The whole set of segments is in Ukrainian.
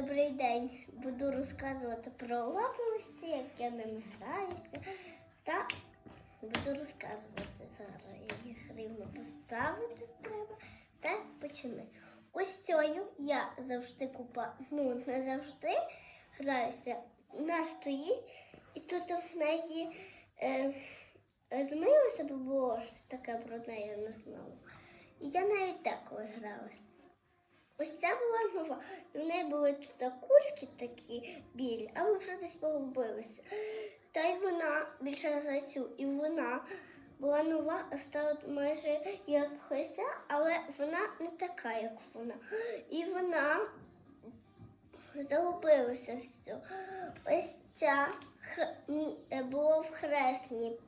Добрий день. Буду розказувати про лапості, як я ними граюся. Та буду розказувати зараз. Їх рівно поставити треба. Так, починай. Ось цією я завжди купа, ну не завжди граюся. Вона стоїть, і тут в неї е, змилося, бо було щось таке брудне, я не знала. І я навіть деколи гралася. Ось ця була нова. І в неї були тут кульки такі білі, але вже десь погубилися. Та й вона більше за цю, і вона була нова, а стала майже як Хися, але вона не така, як вона. І вона загубилася все. Ось ця було в хресні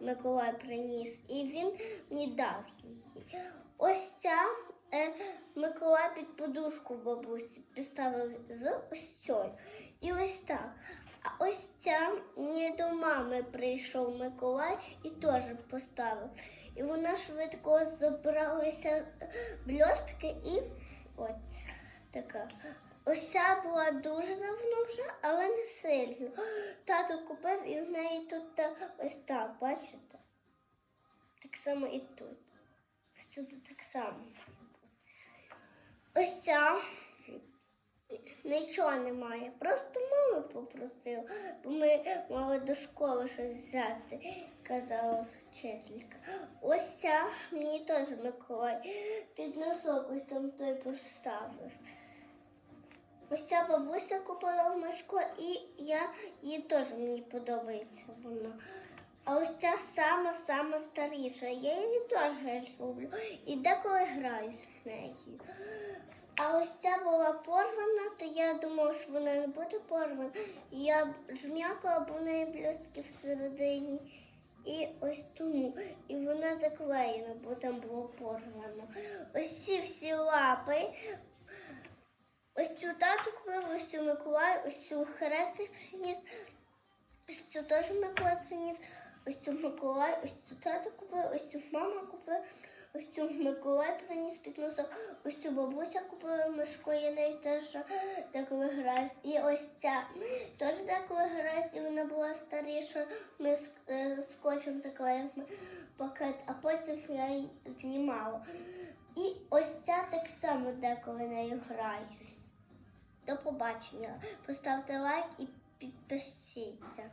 Миколай приніс, і він мені дав її. Ось ця Миколай під подушку бабусі поставив з ось цією. І ось так. А ось ця мені до мами прийшов Миколай і теж поставив. І вона швидко забралися блістки і от така. Ось ця була дуже давно вже, але не сильно. Тато купив і в неї тут та- ось так, бачите? Так само і тут. Всюди так само. Ось ця нічого немає. Просто мама попросила, бо ми мали до школи щось взяти, казала вчителька. Ось ця мені теж Миколай під носок ось там той поставив. Ось ця бабуся купила в мешко, і я їй теж мені подобається вона. А ось ця сама сама старіша. Я її теж люблю. І деколи граю з нею. А ось ця була порвана, то я думала, що вона не буде порвана. Я жмякала, бо в неї блістки всередині. І ось тому. І вона заклеєна, бо там було порвано. Ось ці всі лапи. Ось цю тату купив, ось цю Миколай, ось цю хрестик приніс, ось цю теж Миколай приніс, ось цю Миколай, ось цю тату купив, ось цю мама купила, ось цю Миколай приніс під носок, ось цю бабуся купила мишку, я нею теж деколи граюсь. І ось ця теж деколи граюсь, і вона була старіша, ми е, скотчем заклеїли пакет, а потім я її знімала. І ось ця так само деколи нею граюсь. До побачення. Поставте лайк і підпишіться.